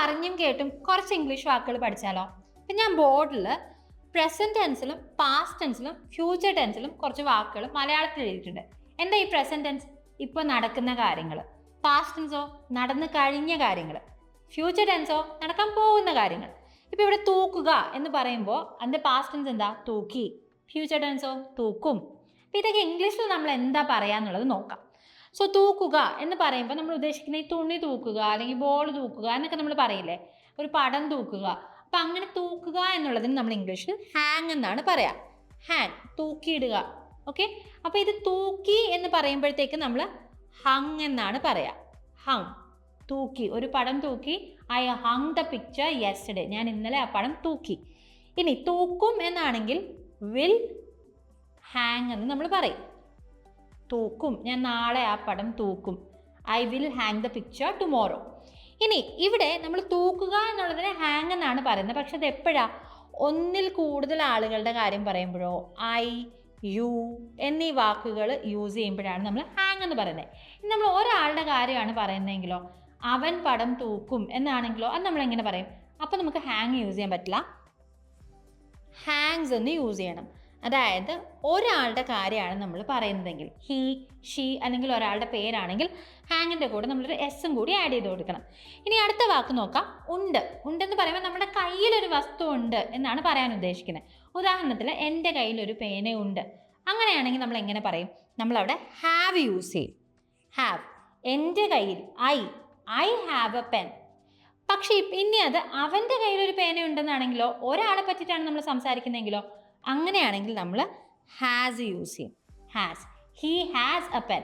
പറഞ്ഞും കേട്ടും കുറച്ച് ഇംഗ്ലീഷ് വാക്കുകൾ പഠിച്ചാലോ? അപ്പം ഞാൻ ബോർഡിൽ പ്രസന്റ് ടെൻസിലും പാസ്റ്റ് ടെൻസിലും ഫ്യൂച്ചർ ടെൻസിലും കുറച്ച് വാക്കുകൾ മലയാളത്തിൽ എഴുതിയിട്ടുണ്ട്. എന്താ ഈ പ്രസന്റ് ടെൻസ് ഇപ്പോൾ നടക്കുന്ന കാര്യങ്ങൾ. പാസ്റ്റ് ടെൻസോ നടന്നു കഴിഞ്ഞ കാര്യങ്ങൾ. ഫ്യൂച്ചർ ടെൻസോ നടക്കാൻ പോകുന്ന കാര്യങ്ങൾ. ഇപ്പോൾ ഇവിടെ തൂക്കുക എന്ന് പറയുമ്പോൾ അതിന്റെ പാസ്റ്റ് ടെൻസ് എന്താ? തൂക്കി. ഫ്യൂച്ചർ ടെൻസോ തൂക്കും. അപ്പോൾ ഇതൊക്കെ ഇംഗ്ലീഷിൽ നമ്മൾ എന്താ പറയാന്നുള്ളത് നോക്കാം. സോ തൂക്കുക എന്ന് പറയുമ്പോൾ നമ്മൾ ഉദ്ദേശിക്കുന്ന ഈ തുണി തൂക്കുക അല്ലെങ്കിൽ ബോൾ തൂക്കുക എന്നൊക്കെ നമ്മൾ പറയില്ലേ? ഒരു പടം തൂക്കുക. അപ്പം അങ്ങനെ തൂക്കുക എന്നുള്ളതിന് നമ്മൾ ഇംഗ്ലീഷിൽ ഹാങ് എന്നാണ് പറയാ. ഹാങ് തൂക്കിയിടുക. ഓക്കെ അപ്പോൾ ഇത് തൂക്കി എന്ന് പറയുമ്പോഴത്തേക്ക് നമ്മൾ ഹങ് എന്നാണ് പറയാ. ഹങ് തൂക്കി. ഒരു പടം തൂക്കി. I hung the picture yesterday ഞാൻ ഇന്നലെ ആ പടം തൂക്കി. ഇനി തൂക്കും എന്നാണെങ്കിൽ വിൽ ഹാങ് എന്ന് നമ്മൾ പറയും. തൂക്കും. ഞാൻ നാളെ ആ പടം തൂക്കും. I will hang the picture tomorrow ഇനി ഇവിടെ നമ്മൾ തൂക്കുക എന്നുള്ളതിനെ ഹാങ് എന്നാണ് പറയുന്നത്. പക്ഷെ അത് എപ്പോഴാ? ഒന്നിൽ കൂടുതൽ ആളുകളുടെ കാര്യം പറയുമ്പോഴോ? ഐ യു എന്നീ വാക്കുകൾ യൂസ് ചെയ്യുമ്പോഴാണ് നമ്മൾ ഹാങ് എന്ന് പറയുന്നത്. ഇനി നമ്മൾ ഒരാളുടെ കാര്യമാണ് പറയുന്നതെങ്കിലോ? അവൻ പടം തൂക്കും എന്നാണെങ്കിലോ? അത് നമ്മൾ എങ്ങനെ പറയും? അപ്പോൾ നമുക്ക് ഹാങ് യൂസ് ചെയ്യാൻ പറ്റില്ല. ഹാങ്സ് എന്ന് യൂസ് ചെയ്യണം. അതായത് ഒരാളുടെ കാര്യമാണ് നമ്മൾ പറയുന്നതെങ്കിൽ ഹി ഷീ അല്ലെങ്കിൽ ഒരാളുടെ പേരാണെങ്കിൽ ഹാങ്ങിന്റെ കൂടെ നമ്മളൊരു എസ്സും കൂടി ആഡ് ചെയ്ത് കൊടുക്കണം. ഇനി അടുത്ത വാക്ക് നോക്കാം. ഉണ്ട്. ഉണ്ടെന്ന് പറയുമ്പോൾ നമ്മുടെ കയ്യിലൊരു വസ്തു ഉണ്ട് എന്നാണ് പറയാൻ ഉദ്ദേശിക്കുന്നത്. ഉദാഹരണത്തിൽ എന്റെ കയ്യിലൊരു പേനയുണ്ട് അങ്ങനെയാണെങ്കിൽ നമ്മൾ എങ്ങനെ പറയും? നമ്മളവിടെ ഹാവ് യൂസ് ചെയ്യും. ഹാവ് എന്റെ കയ്യിൽ I I have a pen പക്ഷേ ഇനി അത് അവന്റെ കയ്യിലൊരു പേനയുണ്ടെന്നാണെങ്കിലോ ഒരാളെ പറ്റിയിട്ടാണ് നമ്മൾ സംസാരിക്കുന്നതെങ്കിലോ അങ്ങനെയാണെങ്കിൽ നമ്മൾ ഹാസ് യൂസ് ചെയ്യും. Has he has a pen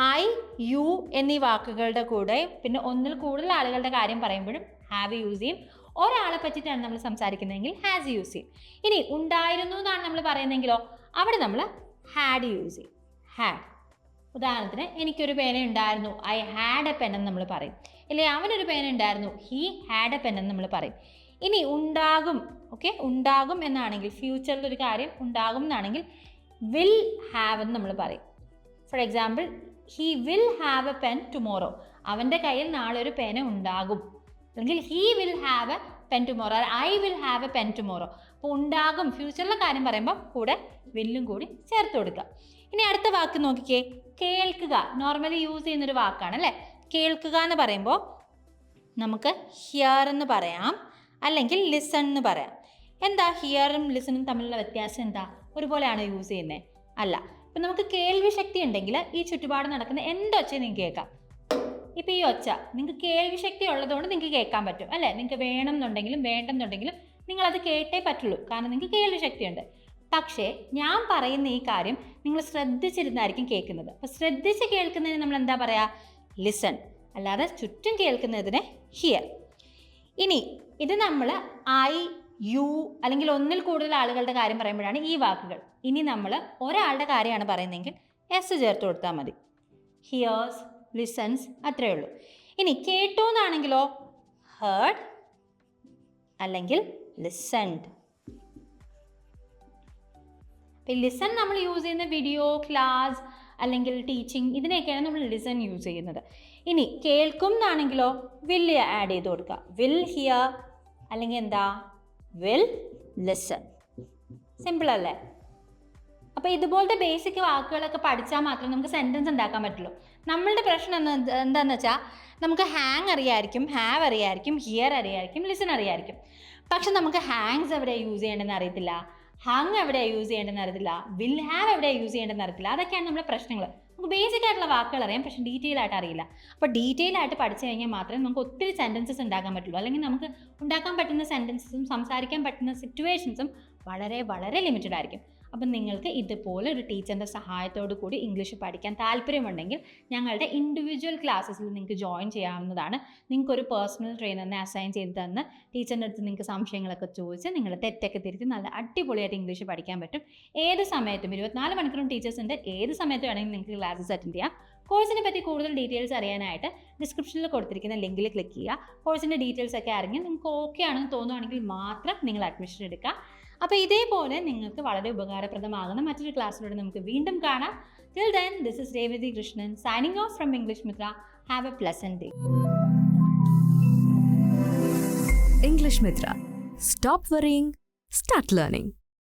I you എന്നീ വാക്കുകളുടെ കൂടെ പിന്നെ ഒന്നിൽ കൂടുതൽ ആളുകളുടെ കാര്യം പറയുമ്പോഴും ഹാവ് യൂസ് ചെയ്യും. ഒരാളെ പറ്റിയിട്ടാണ് നമ്മൾ സംസാരിക്കുന്നതെങ്കിൽ ഹാസ് യൂസ് ചെയ്യും. ഇനി ഉണ്ടായിരുന്നു എന്നാണ് നമ്മൾ പറയുന്നതെങ്കിലോ അവിടെ നമ്മൾ ഹാഡ് യൂസ് ചെയ്യും. ഹാഡ് ഉദാഹരണത്തിന് എനിക്കൊരു പേന ഉണ്ടായിരുന്നു. ഐ ഹാഡ് എ പെൻ എന്ന് നമ്മൾ പറയും. ഇല്ലേ അവനൊരു പേന ഉണ്ടായിരുന്നു. ഹീ ഹാഡ് എ പെൻ എന്ന് നമ്മൾ പറയും. ഇനി ഉണ്ടാകും ഓക്കെ ഉണ്ടാകും എന്നാണെങ്കിൽ ഫ്യൂച്ചറിൽ ഒരു കാര്യം ഉണ്ടാകും എന്നാണെങ്കിൽ വിൽ ഹാവ് എന്ന് നമ്മൾ പറയും. For example he will have a pen tomorrow അവന്റെ കയ്യിൽ നാളെ ഒരു പേന ഉണ്ടാകും. അല്ലെങ്കിൽ he will have a pen tomorrow I will have a pen tomorrow അപ്പോൾ ഉണ്ടാകും ഫ്യൂച്ചറിലെ കാര്യം പറയുമ്പോൾ കൂടെ വില്ലും കൂടി ചേർത്ത് കൊടുക്കുക. ഇനി അടുത്ത വാക്ക് നോക്കിക്കേ. കേൾക്കുക. നോർമലി യൂസ് ചെയ്യുന്നൊരു വാക്കാണ് അല്ലേ? കേൾക്കുക എന്ന് പറയുമ്പോൾ നമുക്ക് ഹിയർ എന്ന് പറയാം. അല്ലെങ്കിൽ ലിസൺ എന്ന് പറയാം. എന്താ ഹിയറും ലിസണും തമ്മിലുള്ള വ്യത്യാസം എന്താ? ഒരുപോലെയാണ് യൂസ് ചെയ്യുന്നത് അല്ല. ഇപ്പം നമുക്ക് കേൾവി ശക്തി ഉണ്ടെങ്കിൽ ഈ ചുറ്റുപാട് നടക്കുന്ന എന്തൊച്ചയും നിങ്ങൾക്ക് കേൾക്കാം. ഇപ്പം ഈ ഒച്ച നിങ്ങൾക്ക് കേൾവി ശക്തി ഉള്ളതുകൊണ്ട് നിങ്ങൾക്ക് കേൾക്കാൻ പറ്റും അല്ലേ? നിങ്ങൾക്ക് വേണം എന്നുണ്ടെങ്കിലും വേണ്ടെന്നുണ്ടെങ്കിലും നിങ്ങളത് കേട്ടേ പറ്റുള്ളൂ കാരണം നിങ്ങൾക്ക് കേൾവി ശക്തിയുണ്ട് പക്ഷേ ഞാൻ പറയുന്ന ഈ കാര്യം നിങ്ങൾ ശ്രദ്ധിച്ചിരുന്നായിരിക്കും കേൾക്കുന്നത്. അപ്പോൾ ശ്രദ്ധിച്ച് കേൾക്കുന്നതിന് നമ്മൾ എന്താ പറയുക ലിസൺ അല്ലാതെ ചുറ്റും കേൾക്കുന്നതിന് ഹിയർ ഇനി ഇത് നമ്മൾ ഐ യു അല്ലെങ്കിൽ ഒന്നിൽ കൂടുതൽ ആളുകളുടെ കാര്യം പറയുമ്പോഴാണ് ഈ വാക്കുകൾ. ഇനി നമ്മൾ ഒരാളുടെ കാര്യമാണ് പറയുന്നതെങ്കിൽ എസ് ചേർത്ത് കൊടുത്താൽ മതി. ഹിയേഴ്സ് ലിസൺസ് അത്രയേ ഉള്ളൂ. ഇനി കേട്ടു എന്നാണെങ്കിലോ? ഹേർഡ് അല്ലെങ്കിൽ ലിസൺഡ് ലിസൺ നമ്മൾ യൂസ് ചെയ്യുന്ന വീഡിയോ ക്ലാസ് അല്ലെങ്കിൽ ടീച്ചിങ് ഇതിനെയൊക്കെയാണ് നമ്മൾ ലിസൺ യൂസ് ചെയ്യുന്നത്. ഇനി കേൾക്കും എന്നാണെങ്കിലോ? വില്ല് ആഡ് ചെയ്ത് കൊടുക്കുക. വിൽ ഹിയർ അല്ലെങ്കിൽ എന്താ? വിൽ ലിസൺ സിമ്പിൾ അല്ലേ? അപ്പോൾ ഇതുപോലത്തെ ബേസിക് വാക്കുകളൊക്കെ പഠിച്ചാൽ മാത്രമേ നമുക്ക് സെന്റൻസ് ഉണ്ടാക്കാൻ പറ്റുള്ളൂ. നമ്മളുടെ പ്രശ്നം എന്ന് എന്ത് എന്താണെന്ന് വെച്ചാൽ നമുക്ക് ഹാങ് അറിയായിരിക്കും ഹാവ് അറിയായിരിക്കും ഹിയർ അറിയായിരിക്കും ലിസൺ അറിയായിരിക്കും. പക്ഷെ നമുക്ക് ഹാങ്സ് എവിടെ യൂസ് ചെയ്യേണ്ടതെന്ന് അറിയത്തില്ല. ഹങ് എവിടെ യൂസ് ചെയ്യേണ്ടെന്ന് അറിയത്തില്ല. വിൽ ഹാവ് എവിടെയാണ് യൂസ് ചെയ്യേണ്ടതെന്ന് അറിയത്തില്ല. അതൊക്കെയാണ് നമ്മുടെ പ്രശ്നങ്ങൾ നമുക്ക് ബേസിക് ആയിട്ടുള്ള വാക്കുകൾ അറിയാം പക്ഷെ ഡീറ്റെയിൽ ആയിട്ട് അറിയില്ല. അപ്പോൾ ഡീറ്റെയിൽ ആയിട്ട് പഠിച്ചു കഴിഞ്ഞാൽ മാത്രമേ നമുക്ക് ഒത്തിരി സെന്റൻസസ് ഉണ്ടാക്കാൻ പറ്റുള്ളൂ. അല്ലെങ്കിൽ നമുക്ക് ഉണ്ടാക്കാൻ പറ്റുന്ന സെന്റൻസസും സംസാരിക്കാൻ പറ്റുന്ന സിറ്റുവേഷൻസും വളരെ വളരെ ലിമിറ്റഡ് ആയിരിക്കും. അപ്പം നിങ്ങൾക്ക് ഇതുപോലെ ഒരു ടീച്ചറിന്റെ സഹായത്തോടു കൂടി ഇംഗ്ലീഷ് പഠിക്കാൻ താല്പര്യമുണ്ടെങ്കിൽ ഞങ്ങളുടെ ഇൻഡിവിജ്വൽ ക്ലാസ്സസിൽ നിങ്ങൾക്ക് ജോയിൻ ചെയ്യാവുന്നതാണ്. നിങ്ങൾക്കൊരു പേഴ്സണൽ ട്രെയിനറിനെ അസൈൻ ചെയ്ത് തന്ന് ടീച്ചറിന്റെ അടുത്ത് നിങ്ങൾക്ക് സംശയങ്ങളൊക്കെ ചോദിച്ച് നിങ്ങൾ തെറ്റൊക്കെ തിരുത്തി നല്ല അടിപൊളിയായിട്ട് ഇംഗ്ലീഷ് പഠിക്കാൻ പറ്റും. ഏത് സമയത്തും ഇരുപത്തിനാല് മണിക്കൂറും ടീച്ചേഴ്സിന്റെ ഏത് സമയത്തും വേണമെങ്കിൽ നിങ്ങൾക്ക് ക്ലാസ്സസ് അറ്റൻഡ് ചെയ്യാം. കോഴ്സിനെ പറ്റി കൂടുതൽ ഡീറ്റെയിൽസ് അറിയാനായിട്ട് ഡിസ്ക്രിപ്ഷനിൽ കൊടുത്തിരിക്കുന്ന ലിങ്കിൽ ക്ലിക്ക് ചെയ്യുക. കോഴ്സിന്റെ ഡീറ്റെയിൽസ് ഒക്കെ അറിഞ്ഞ് നിങ്ങൾക്ക് ഓക്കെ ആണെന്ന് തോന്നുവാണെങ്കിൽ മാത്രം നിങ്ങൾ അഡ്മിഷൻ എടുക്കുക. അപ്പോൾ ഇതേപോലെ നിങ്ങൾക്ക് വളരെ ഉപകാരപ്രദമാകുന്ന മറ്റൊരു ക്ലാസ്സിലൂടെ നമുക്ക് വീണ്ടും കാണാം till then this is Revathi Krishnan signing off from English Mitra have a pleasant day English Mitra. Stop worrying, start learning.